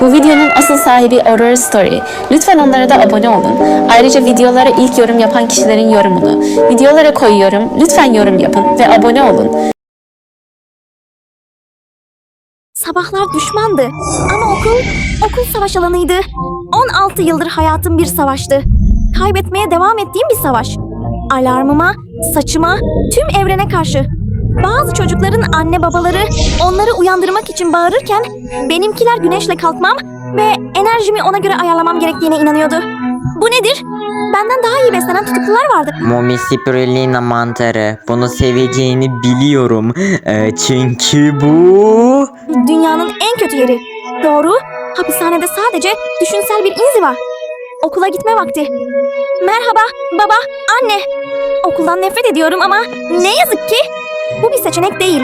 Bu videonun asıl sahibi Aurora Story. Lütfen onlara da abone olun. Ayrıca videolara ilk yorum yapan kişilerin yorumunu videolara koyuyorum. Lütfen yorum yapın ve abone olun. Sabahlar düşmandı ama okul, okul savaş alanıydı. 16 yıldır hayatım bir savaştı. Kaybetmeye devam ettiğim bir savaş. Alarmıma, saçıma, tüm evrene karşı. Bazı çocukların anne babaları onları uyandırmak için bağırırken benimkiler güneşle kalkmam ve enerjimi ona göre ayarlamam gerektiğine inanıyordu. Bu nedir? Benden daha iyi beslenen tutuklular vardı. Momi spirulina mantarı. Bunu seveceğini biliyorum. Ee, çünkü bu... Dünyanın en kötü yeri. Doğru, hapishanede sadece düşünsel bir inziva. Okula gitme vakti. Merhaba, baba, anne. Okuldan nefret ediyorum ama ne yazık ki bu bir seçenek değil.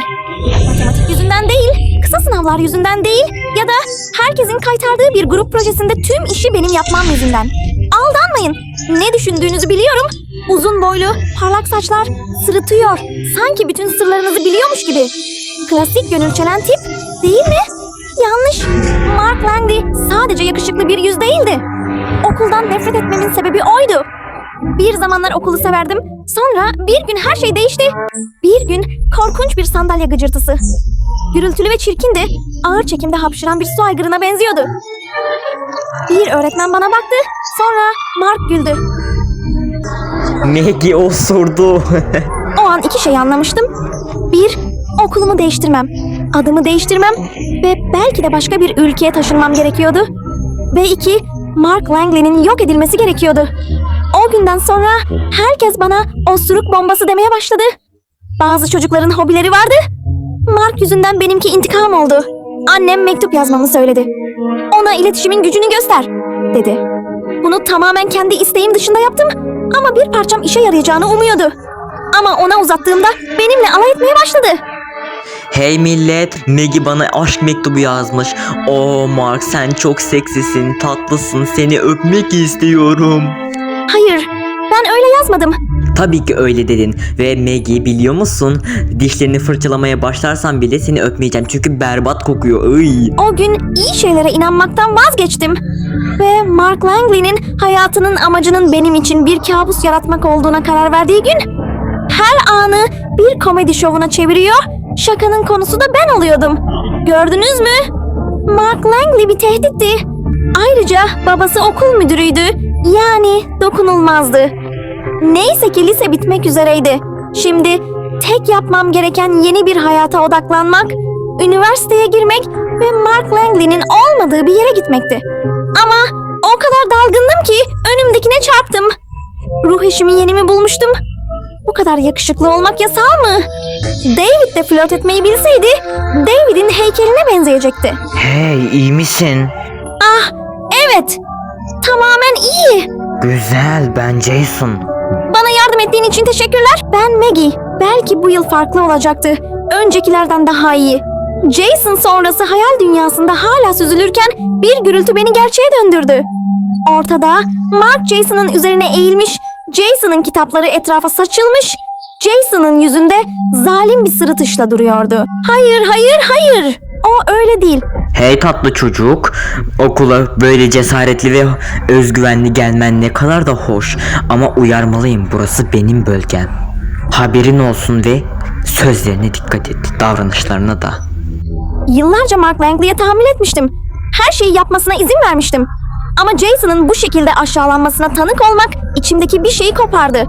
Matematik yüzünden değil, kısa sınavlar yüzünden değil ya da herkesin kaytardığı bir grup projesinde tüm işi benim yapmam yüzünden. Aldanmayın. Ne düşündüğünüzü biliyorum. Uzun boylu, parlak saçlar, sırıtıyor. Sanki bütün sırlarınızı biliyormuş gibi. Klasik gönül çelen tip değil mi? Yanlış. Mark Langley sadece yakışıklı bir yüz değildi. Okuldan nefret etmemin sebebi oydu. Bir zamanlar okulu severdim. Sonra bir gün her şey değişti. Bir gün korkunç bir sandalye gıcırtısı. Gürültülü ve çirkindi. Ağır çekimde hapşıran bir su aygırına benziyordu. Bir öğretmen bana baktı. Sonra Mark güldü. Maggie osurdu. O an iki şey anlamıştım. Bir, okulumu değiştirmem. Adımı değiştirmem ve belki de başka bir ülkeye taşınmam gerekiyordu. Ve iki, Mark Langley'nin yok edilmesi gerekiyordu. O günden sonra herkes bana osuruk bombası demeye başladı. Bazı çocukların hobileri vardı. Mark yüzünden benimki intikam oldu. Annem mektup yazmamı söyledi. Ona iletişimin gücünü göster, dedi. Bunu tamamen kendi isteğim dışında yaptım ama bir parçam işe yarayacağını umuyordu. Ama ona uzattığımda benimle alay etmeye başladı. hey millet, Maggie bana aşk mektubu yazmış. Oo Mark sen çok seksisin, tatlısın, seni öpmek istiyorum. Hayır, ben öyle yazmadım. Tabii ki öyle dedin ve Maggie biliyor musun? Dişlerini fırçalamaya başlarsan bile seni öpmeyeceğim çünkü berbat kokuyor. Iy. O gün iyi şeylere inanmaktan vazgeçtim. Ve Mark Langley'nin hayatının amacının benim için bir kabus yaratmak olduğuna karar verdiği gün her anı bir komedi şovuna çeviriyor, şakanın konusu da ben oluyordum. Gördünüz mü? Mark Langley bir tehditti. Ayrıca babası okul müdürüydü. Yani dokunulmazdı. Neyse ki lise bitmek üzereydi. Şimdi tek yapmam gereken yeni bir hayata odaklanmak, üniversiteye girmek ve Mark Langley'nin olmadığı bir yere gitmekti. Ama o kadar dalgındım ki önümdekine çarptım. Ruh eşimi yeni mi bulmuştum? Bu kadar yakışıklı olmak yasal mı? David de flört etmeyi bilseydi David'in heykeline benzeyecekti. Hey iyi misin? Ah evet tamamen iyi. Güzel ben Jason. Bana yardım ettiğin için teşekkürler. Ben Maggie. Belki bu yıl farklı olacaktı. Öncekilerden daha iyi. Jason sonrası hayal dünyasında hala süzülürken bir gürültü beni gerçeğe döndürdü. Ortada Mark Jason'ın üzerine eğilmiş, Jason'ın kitapları etrafa saçılmış, Jason'ın yüzünde zalim bir sırıtışla duruyordu. Hayır, hayır, hayır. O öyle değil. Hey tatlı çocuk, okula böyle cesaretli ve özgüvenli gelmen ne kadar da hoş. Ama uyarmalıyım burası benim bölgem. Haberin olsun ve sözlerine dikkat et, davranışlarına da. Yıllarca Mark Langley'e tahammül etmiştim. Her şeyi yapmasına izin vermiştim. Ama Jason'ın bu şekilde aşağılanmasına tanık olmak içimdeki bir şeyi kopardı.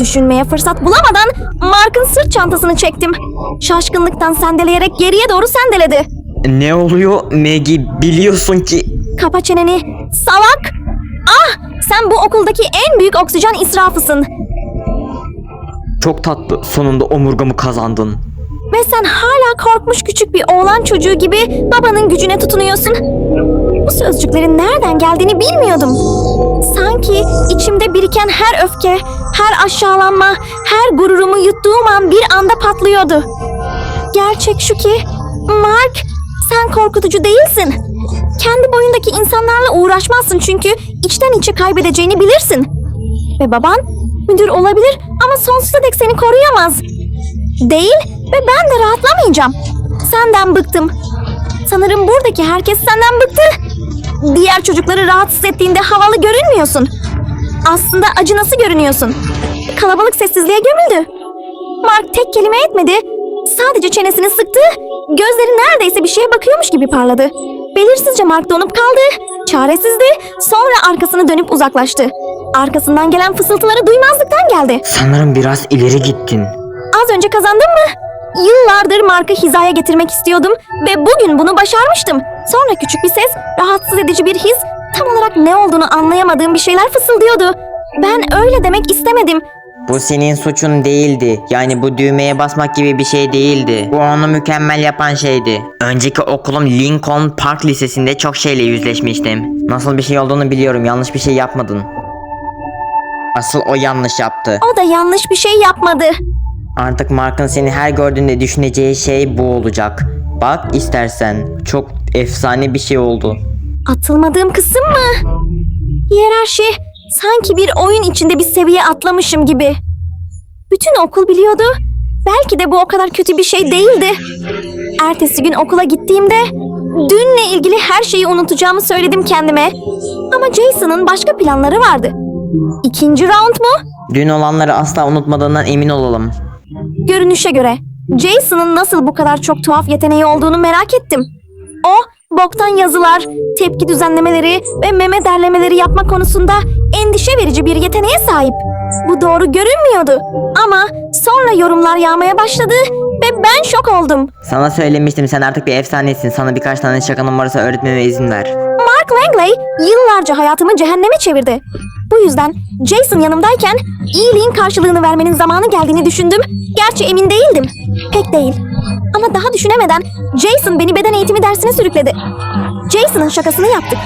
Düşünmeye fırsat bulamadan Mark'ın sırt çantasını çektim. Şaşkınlıktan sendeleyerek geriye doğru sendeledi. Ne oluyor Maggie biliyorsun ki Kapa çeneni. Salak! Ah! Sen bu okuldaki en büyük oksijen israfısın. çok tatlı sonunda omurgamı kazandın. Ve sen hala korkmuş küçük bir oğlan çocuğu gibi babanın gücüne tutunuyorsun. Bu sözcüklerin nereden geldiğini bilmiyordum. Sanki içimde biriken her öfke, her aşağılanma, her gururumu yuttuğum an bir anda patlıyordu. Gerçek şu ki, Mark, sen korkutucu değilsin. Kendi boyundaki insanlarla uğraşmazsın çünkü içten içe kaybedeceğini bilirsin. Ve baban müdür olabilir ama sonsuza dek seni koruyamaz. Değil ve ben de rahatlamayacağım. Senden bıktım. Sanırım buradaki herkes senden bıktı. Diğer çocukları rahatsız ettiğinde havalı görünmüyorsun. Aslında acınası görünüyorsun. Kalabalık sessizliğe gömüldü. Mark tek kelime etmedi. Sadece çenesini sıktı. Gözleri neredeyse bir şeye bakıyormuş gibi parladı. Belirsizce Mark donup kaldı. Çaresizdi. Sonra arkasını dönüp uzaklaştı. Arkasından gelen fısıltıları duymazlıktan geldi. Sanırım biraz ileri gittin. Az önce kazandım mı? Yıllardır Mark'ı hizaya getirmek istiyordum ve bugün bunu başarmıştım. Sonra küçük bir ses, rahatsız edici bir his, tam olarak ne olduğunu anlayamadığım bir şeyler fısıldıyordu. Ben öyle demek istemedim. Bu senin suçun değildi. Yani bu düğmeye basmak gibi bir şey değildi. Bu onu mükemmel yapan şeydi. Önceki okulum Lincoln Park Lisesi'nde çok şeyle yüzleşmiştim. Nasıl bir şey olduğunu biliyorum. Yanlış bir şey yapmadın. Asıl o yanlış yaptı. O da yanlış bir şey yapmadı. Artık Mark'ın seni her gördüğünde düşüneceği şey bu olacak. Bak istersen. Çok efsane bir şey oldu. Atılmadığım kısım mı? Hiyerarşi sanki bir oyun içinde bir seviye atlamışım gibi. Bütün okul biliyordu. Belki de bu o kadar kötü bir şey değildi. Ertesi gün okula gittiğimde dünle ilgili her şeyi unutacağımı söyledim kendime. Ama Jason'ın başka planları vardı. İkinci round mu? Dün olanları asla unutmadığından emin olalım. Görünüşe göre Jason'ın nasıl bu kadar çok tuhaf yeteneği olduğunu merak ettim. O, boktan yazılar, tepki düzenlemeleri ve meme derlemeleri yapma konusunda endişe verici bir yeteneğe sahip. Bu doğru görünmüyordu. Ama sonra yorumlar yağmaya başladı ve ben şok oldum. Sana söylemiştim sen artık bir efsanesin. Sana birkaç tane şakanın varsa öğretmeme izin ver. Mark Langley yıllarca hayatımı cehenneme çevirdi. Bu yüzden Jason yanımdayken iyiliğin karşılığını vermenin zamanı geldiğini düşündüm. Gerçi emin değildim. Pek değil. Ama daha düşünemeden Jason beni beden eğitimi dersine sürükledi. Jason'ın şakasını yaptık.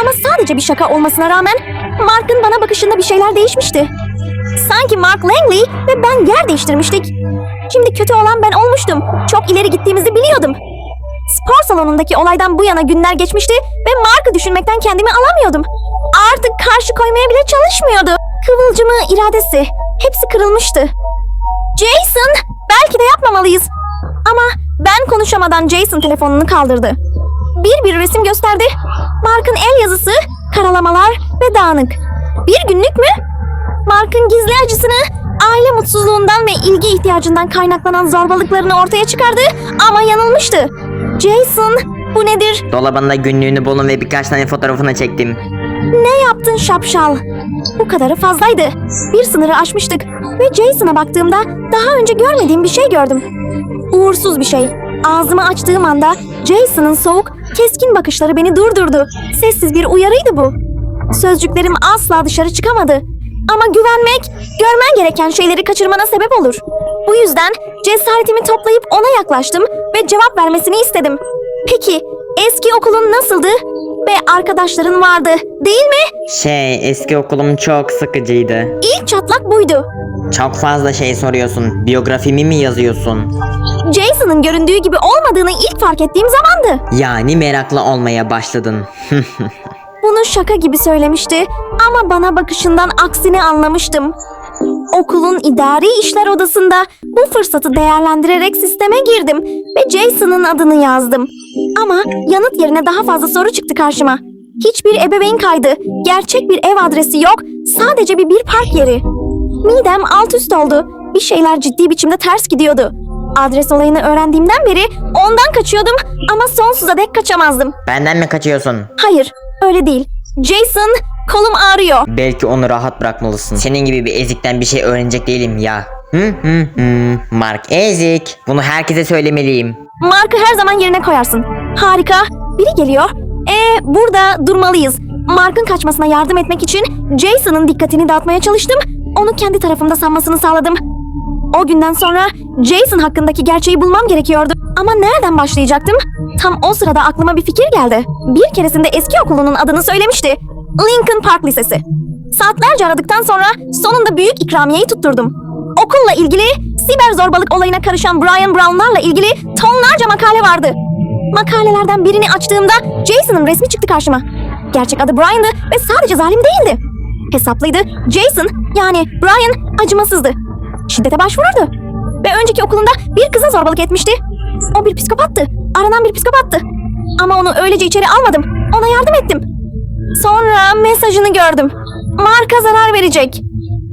Ama sadece bir şaka olmasına rağmen Mark'ın bana bakışında bir şeyler değişmişti. Sanki Mark Langley ve ben yer değiştirmiştik. Şimdi kötü olan ben olmuştum. Çok ileri gittiğimizi biliyordum. Spor salonundaki olaydan bu yana günler geçmişti ve Mark'ı düşünmekten kendimi alamıyordum. Artık karşı koymaya bile çalışmıyordu. Kıvılcımı, iradesi hepsi kırılmıştı. Jason, belki de yapmamalıyız. Ama ben konuşamadan Jason telefonunu kaldırdı. Bir bir resim gösterdi. Mark'ın el yazısı, karalamalar ve dağınık. Bir günlük mü? Mark'ın gizli acısını, aile mutsuzluğundan ve ilgi ihtiyacından kaynaklanan zorbalıklarını ortaya çıkardı ama yanılmıştı. Jason, bu nedir? Dolabında günlüğünü bulun ve birkaç tane fotoğrafını çektim. Ne yaptın şapşal? Bu kadarı fazlaydı. Bir sınırı aşmıştık ve Jason'a baktığımda daha önce görmediğim bir şey gördüm. Uğursuz bir şey. Ağzımı açtığım anda Jason'ın soğuk, keskin bakışları beni durdurdu. Sessiz bir uyarıydı bu. Sözcüklerim asla dışarı çıkamadı. Ama güvenmek, görmen gereken şeyleri kaçırmana sebep olur. Bu yüzden cesaretimi toplayıp ona yaklaştım ve cevap vermesini istedim. Peki, eski okulun nasıldı? Ve arkadaşların vardı, değil mi? Şey eski okulum çok sıkıcıydı. İlk çatlak buydu. Çok fazla şey soruyorsun. Biyografimi mi yazıyorsun? Jason'ın göründüğü gibi olmadığını ilk fark ettiğim zamandı. Yani meraklı olmaya başladın. Bunu şaka gibi söylemişti ama bana bakışından aksini anlamıştım. Okulun idari işler odasında bu fırsatı değerlendirerek sisteme girdim ve Jason'ın adını yazdım. Ama yanıt yerine daha fazla soru çıktı karşıma. Hiçbir ebeveyn kaydı, gerçek bir ev adresi yok, sadece bir bir park yeri. Midem alt üst oldu. Bir şeyler ciddi biçimde ters gidiyordu. Adres olayını öğrendiğimden beri ondan kaçıyordum ama sonsuza dek kaçamazdım. Benden mi kaçıyorsun? Hayır, öyle değil. Jason, kolum ağrıyor. Belki onu rahat bırakmalısın. Senin gibi bir ezikten bir şey öğrenecek değilim ya. Hı hı hı. Mark ezik. Bunu herkese söylemeliyim. Mark'ı her zaman yerine koyarsın. Harika. Biri geliyor. Ee, burada durmalıyız. Mark'ın kaçmasına yardım etmek için Jason'ın dikkatini dağıtmaya çalıştım. Onu kendi tarafımda sanmasını sağladım. O günden sonra Jason hakkındaki gerçeği bulmam gerekiyordu. Ama nereden başlayacaktım? Tam o sırada aklıma bir fikir geldi. Bir keresinde eski okulunun adını söylemişti. Lincoln Park Lisesi. Saatlerce aradıktan sonra sonunda büyük ikramiyeyi tutturdum. Okulla ilgili siber zorbalık olayına karışan Brian Brown'larla ilgili tonlarca makale vardı. Makalelerden birini açtığımda Jason'ın resmi çıktı karşıma. Gerçek adı Brian'dı ve sadece zalim değildi. Hesaplıydı. Jason yani Brian acımasızdı. Şiddete başvururdu. Ve önceki okulunda bir kıza zorbalık etmişti. O bir psikopattı. Aranan bir psikopattı. Ama onu öylece içeri almadım. Ona yardım ettim. Sonra mesajını gördüm. Marka zarar verecek.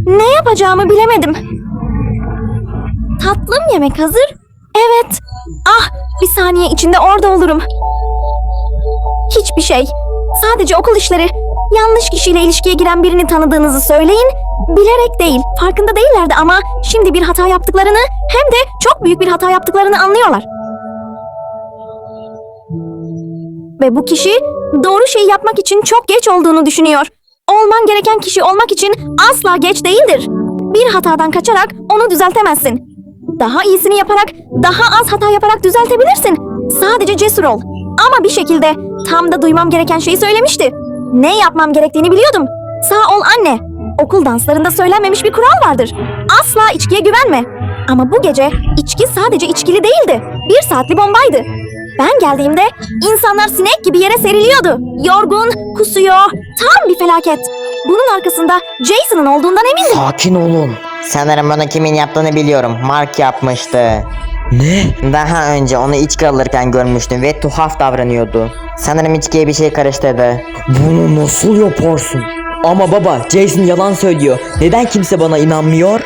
Ne yapacağımı bilemedim. Tatlım yemek hazır. Evet. Ah, bir saniye içinde orada olurum. Hiçbir şey. Sadece okul işleri. Yanlış kişiyle ilişkiye giren birini tanıdığınızı söyleyin. Bilerek değil, farkında değillerdi ama şimdi bir hata yaptıklarını hem de çok büyük bir hata yaptıklarını anlıyorlar. Ve bu kişi doğru şeyi yapmak için çok geç olduğunu düşünüyor. Olman gereken kişi olmak için asla geç değildir. Bir hatadan kaçarak onu düzeltemezsin. Daha iyisini yaparak, daha az hata yaparak düzeltebilirsin. Sadece cesur ol. Ama bir şekilde tam da duymam gereken şeyi söylemişti. Ne yapmam gerektiğini biliyordum. Sağ ol anne. Okul danslarında söylenmemiş bir kural vardır. Asla içkiye güvenme. Ama bu gece içki sadece içkili değildi. Bir saatli bombaydı. Ben geldiğimde insanlar sinek gibi yere seriliyordu. Yorgun, kusuyor. Tam bir felaket. Bunun arkasında Jason'ın olduğundan emindim. Sakin olun. Sanırım bunu kimin yaptığını biliyorum. Mark yapmıştı. Ne? Daha önce onu içki alırken görmüştüm ve tuhaf davranıyordu. Sanırım içkiye bir şey karıştırdı. Bunu nasıl yaparsın? Ama baba Jason yalan söylüyor. Neden kimse bana inanmıyor?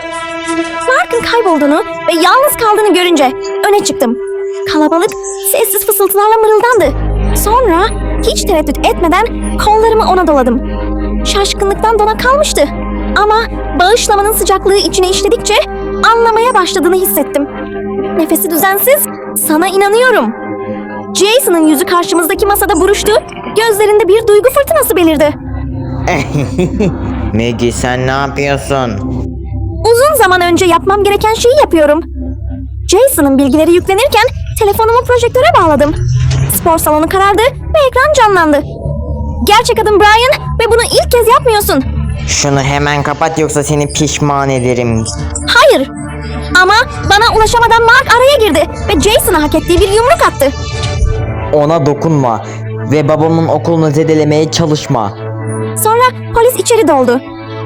Mark'ın kaybolduğunu ve yalnız kaldığını görünce öne çıktım. Kalabalık sessiz fısıltılarla mırıldandı. Sonra hiç tereddüt etmeden kollarımı ona doladım. Şaşkınlıktan dona kalmıştı. Ama bağışlamanın sıcaklığı içine işledikçe anlamaya başladığını hissettim. Nefesi düzensiz, sana inanıyorum. Jason'ın yüzü karşımızdaki masada buruştu, gözlerinde bir duygu fırtınası belirdi. Maggie sen ne yapıyorsun? Uzun zaman önce yapmam gereken şeyi yapıyorum. Jason'ın bilgileri yüklenirken telefonumu projektöre bağladım. Spor salonu karardı ve ekran canlandı. Gerçek adım Brian ve bunu ilk kez yapmıyorsun. Şunu hemen kapat yoksa seni pişman ederim. Hayır. Ama bana ulaşamadan Mark araya girdi ve Jason'a hak ettiği bir yumruk attı. Ona dokunma ve babamın okulunu zedelemeye çalışma. Sonra polis içeri doldu.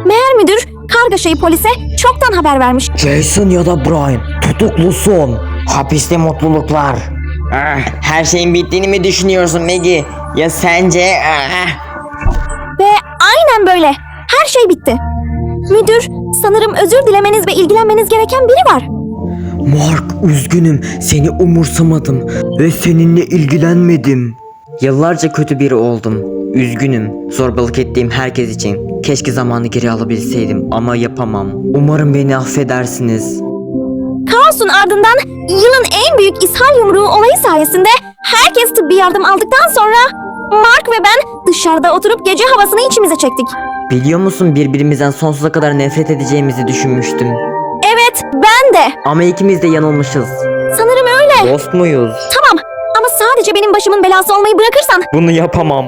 Meğer müdür kargaşayı polise çoktan haber vermiş. Jason ya da Brian tutuklusun. Hapiste mutluluklar. Ah, her şeyin bittiğini mi düşünüyorsun Maggie? Ya sence? Ah. Ve aynen böyle. Her şey bitti. Müdür, sanırım özür dilemeniz ve ilgilenmeniz gereken biri var. Mark üzgünüm seni umursamadım ve seninle ilgilenmedim. Yıllarca kötü biri oldum. Üzgünüm. Zorbalık ettiğim herkes için. Keşke zamanı geri alabilseydim ama yapamam. Umarım beni affedersiniz. Kaos'un ardından yılın en büyük ishal yumruğu olayı sayesinde herkes tıbbi yardım aldıktan sonra Mark ve ben dışarıda oturup gece havasını içimize çektik. Biliyor musun birbirimizden sonsuza kadar nefret edeceğimizi düşünmüştüm. Evet, ben de. Ama ikimiz de yanılmışız. Sanırım öyle. Dost muyuz? Tamam ama sadece benim başımın belası olmayı bırakırsan Bunu yapamam.